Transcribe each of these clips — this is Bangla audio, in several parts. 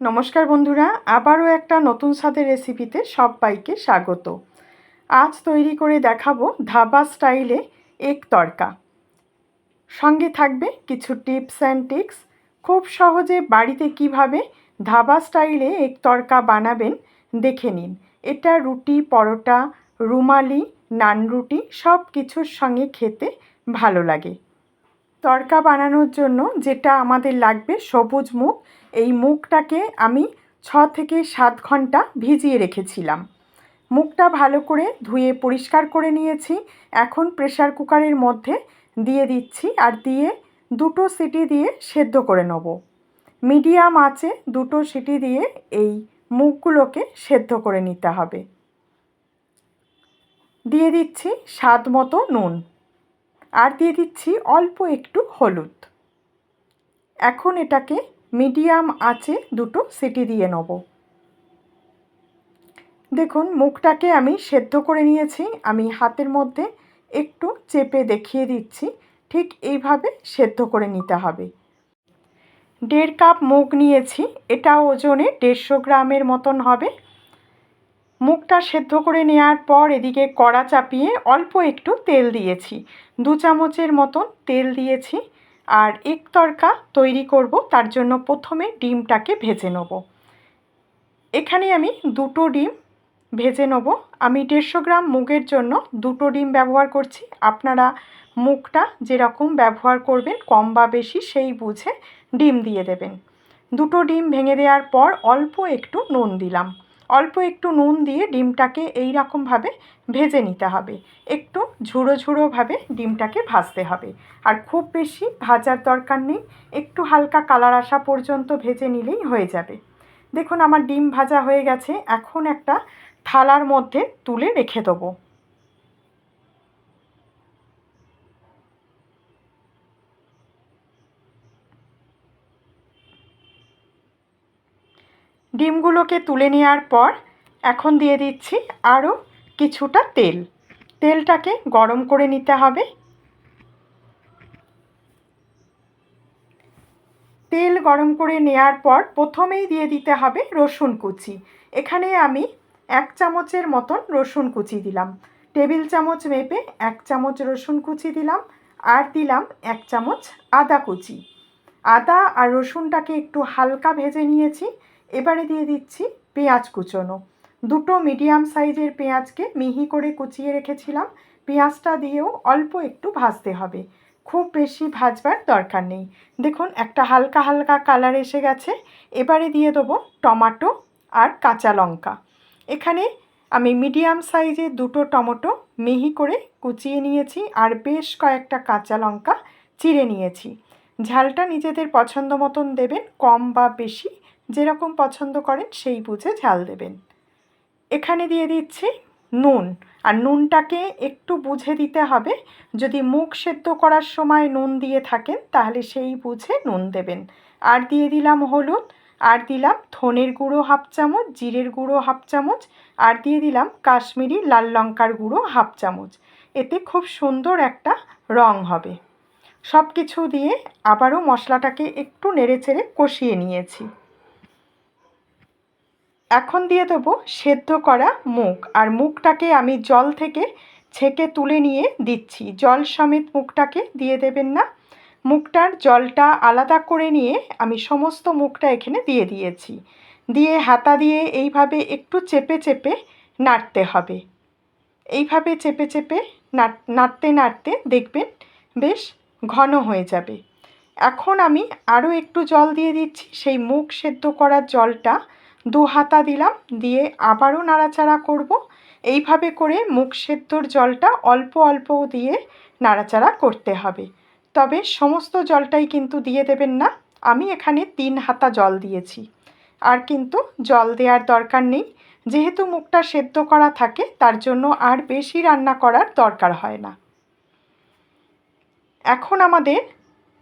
নমস্কার বন্ধুরা, আবারও একটা নতুন স্বাদের রেসিপিতে সবাইকে স্বাগত। আজ তৈরি করে দেখাবো ধাবা স্টাইলে এক তরকা সঙ্গে থাকবে কিছু টিপস অ্যান্ড টিক্স খুব সহজে বাড়িতে কীভাবে ধাবা স্টাইলে এক তরকা বানাবেন দেখে নিন। এটা রুটি, পরোটা, রুমালি, নান রুটি সব কিছুর সঙ্গে খেতে ভালো লাগে। তরকা বানানোর জন্য যেটা আমাদের লাগবে সবুজ মুগ, এই মুগটাকে আমি ছ থেকে সাত ঘণ্টা ভিজিয়ে রেখেছিলাম। মুগটা ভালো করে ধুয়ে পরিষ্কার করে নিয়েছি। এখন প্রেশার কুকারের মধ্যে দিয়ে দিচ্ছি আর দিয়ে দুটো সিটি দিয়ে সেদ্ধ করে নেব। মিডিয়াম আঁচে দুটো সিটি দিয়ে এই মুগগুলোকে সেদ্ধ করে নিতে হবে। দিয়ে দিচ্ছি স্বাদ মতো নুন। আর দিয়ে দিচ্ছি অল্প একটু হলুদ। এখন এটাকে মিডিয়াম আঁচে দুটো সিটি দিয়ে নেব। দেখুন, মুখটাকে আমি সেদ্ধ করে নিয়েছি। আমি হাতের মধ্যে একটু চেপে দেখিয়ে দিচ্ছি, ঠিক এইভাবে সেদ্ধ করে নিতে হবে। দেড় কাপ মুগ নিয়েছি। এটা ওজনে দেড়শো গ্রামের মতন হবে। মুগটা সেদ্ধ করে নেওয়ার পর এদিকে কড়া চাপিয়ে অল্প একটু তেল দিয়েছি। দু চামচের মতন তেল দিয়েছি আর এক তরকা তৈরি করব, তার জন্য প্রথমে ডিমটাকে ভেজে নেব। এখানে আমি দুটো ডিম ভেজে নেব। আমি দেড়শো গ্রাম মুগের জন্য দুটো ডিম ব্যবহার করছি। আপনারা মুগটা যেরকম ব্যবহার করবেন, কম বা বেশি সেই বুঝে ডিম দিয়ে দেবেন। দুটো ডিম ভেঙে দেওয়ার পর অল্প একটু নুন দিলাম। অল্প একটু নুন দিয়ে ডিমটাকে এই রকমভাবে ভেজে নিতে হবে। একটু ঝুড়ো ঝুড়োভাবে ডিমটাকে ভাজতে হবে। আর খুব বেশি ভাজার দরকার নেই, একটু হালকা কালার আসা পর্যন্ত ভেজে নিলেই হয়ে যাবে। দেখুন, আমার ডিম ভাজা হয়ে গেছে। এখন একটা থালার মধ্যে তুলে রেখে দেবো। ডিমগুলোকে তুলে নেওয়ার পর এখন দিয়ে দিচ্ছি আরও কিছুটা তেল। তেলটাকে গরম করে নিতে হবে। তেল গরম করে নেওয়ার পর প্রথমেই দিয়ে দিতে হবে রসুন কুচি। এখানে আমি এক চামচের মতন রসুন কুচি দিলাম। টেবিল চামচ মেপে এক চামচ রসুন কুচি দিলাম আর দিলাম এক চামচ আদা কুচি। আদা আর রসুনটাকে একটু হালকা ভেজে নিয়েছি। এবারে দিয়ে দিচ্ছি পেঁয়াজ কুচোনো। দুটো মিডিয়াম সাইজের পেঁয়াজকে মিহি করে কুচিয়ে রেখেছিলাম। পেঁয়াজটা দিয়েও অল্প একটু ভাজতে হবে। খুব বেশি ভাজবার দরকার নেই। দেখুন, একটা হালকা হালকা কালার এসে গেছে। এবারে দিয়ে দেবো টমাটো আর কাঁচা লঙ্কা। এখানে আমি মিডিয়াম সাইজের দুটো টমেটো মিহি করে কুচিয়ে নিয়েছি আর বেশ কয়েকটা কাঁচা লঙ্কা চিড়ে নিয়েছি। ঝালটা নিজেদের পছন্দ মতন দেবেন, কম বা বেশি। যেরকম পছন্দ করেন সেই বুঝে ঝাল দেবেন। এখানে দিয়ে দিচ্ছি নুন। আর নুনটাকে একটু বুঝে দিতে হবে, যদি মুখ সেদ্ধ করার সময় নুন দিয়ে থাকেন, তাহলে সেই বুঝে নুন দেবেন। আর দিয়ে দিলাম হলুদ, আর দিলাম ধনের গুঁড়ো হাফ চামচ, জিরের গুঁড়ো হাফ চামচ, আর দিয়ে দিলাম কাশ্মীরি লাল লঙ্কার গুঁড়ো হাফ চামচ। এতে খুব সুন্দর একটা রং হবে। সব কিছু দিয়ে আবারও মশলাটাকে একটু নেড়েচেড়ে কষিয়ে নিয়েছি। এখন দিয়ে দেবো সেদ্ধ করা মুগ। আর মুগটাকে আমি জল থেকে ছেঁকে তুলে নিয়ে দিচ্ছি। জল সমেত মুগটাকে দিয়ে দেবেন না। মুগটার জলটা আলাদা করে নিয়ে আমি সমস্ত মুগটা এখানে দিয়ে দিয়েছি। দিয়ে হাতা দিয়ে এইভাবে একটু চেপে চেপে নাড়তে হবে। এইভাবে চেপে চেপে নাড়তে নাড়তে দেখবেন বেশ ঘন হয়ে যাবে। এখন আমি আরও একটু জল দিয়ে দিচ্ছি। সেই মুখ সেদ্ধ করার জলটা দু হাতা দিলাম, দিয়ে আবারও নাড়াচাড়া করব। এইভাবে করে মুখ সেদ্ধর জলটা অল্প অল্প দিয়ে নাড়াচাড়া করতে হবে। তবে সমস্ত জলটাই কিন্তু দিয়ে দেবেন না। আমি এখানে তিন হাতা জল দিয়েছি। আর কিন্তু জল দেওয়ার দরকার নেই। যেহেতু মুখটা সেদ্ধ করা থাকে, তার জন্য আর বেশি রান্না করার দরকার হয় না। এখন আমাদের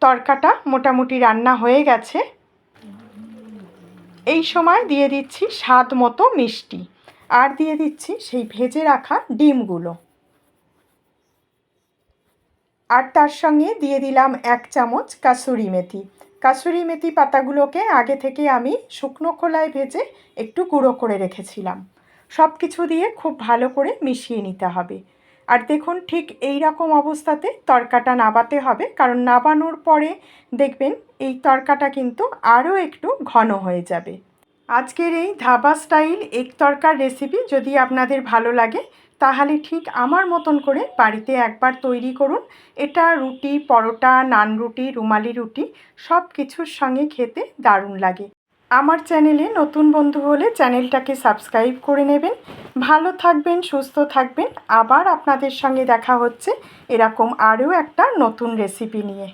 তরকাটা মোটামুটি রান্না হয়ে গেছে। এই সময় দিয়ে দিচ্ছি স্বাদ মতো মিষ্টি। আর দিয়ে দিচ্ছি সেই ভেজে রাখা ডিমগুলো। আর তার সঙ্গে দিয়ে দিলাম এক চামচ কাসুরি মেথি। কাসুরি মেথি পাতাগুলোকে আগে থেকে আমি শুকনো খোলায় ভেজে একটু গুঁড়ো করে রেখেছিলাম। সব কিছু দিয়ে খুব ভালো করে মিশিয়ে নিতে হবে। আর দেখুন, ঠিক এই রকম অবস্থাতে তরকাটা নাবাতে হবে। কারণ নাবানোর পরে দেখবেন এই তরকাটা কিন্তু আরও একটু ঘন হয়ে যাবে। আজকের এই ধাবা স্টাইল এক তরকার রেসিপি যদি আপনাদের ভালো লাগে, তাহলে ঠিক আমার মতন করে বাড়িতে একবার তৈরি করুন। এটা রুটি, পরোটা, নান রুটি, রুমালি রুটি সব কিছুর সঙ্গে খেতে দারুণ লাগে। আমার চ্যানেলে নতুন বন্ধু হলে চ্যানেলটাকে সাবস্ক্রাইব করে নেবেন। ভালো থাকবেন, সুস্থ থাকবেন। আবার আপনাদের সঙ্গে দেখা হচ্ছে এরকম আরও একটা নতুন রেসিপি নিয়ে।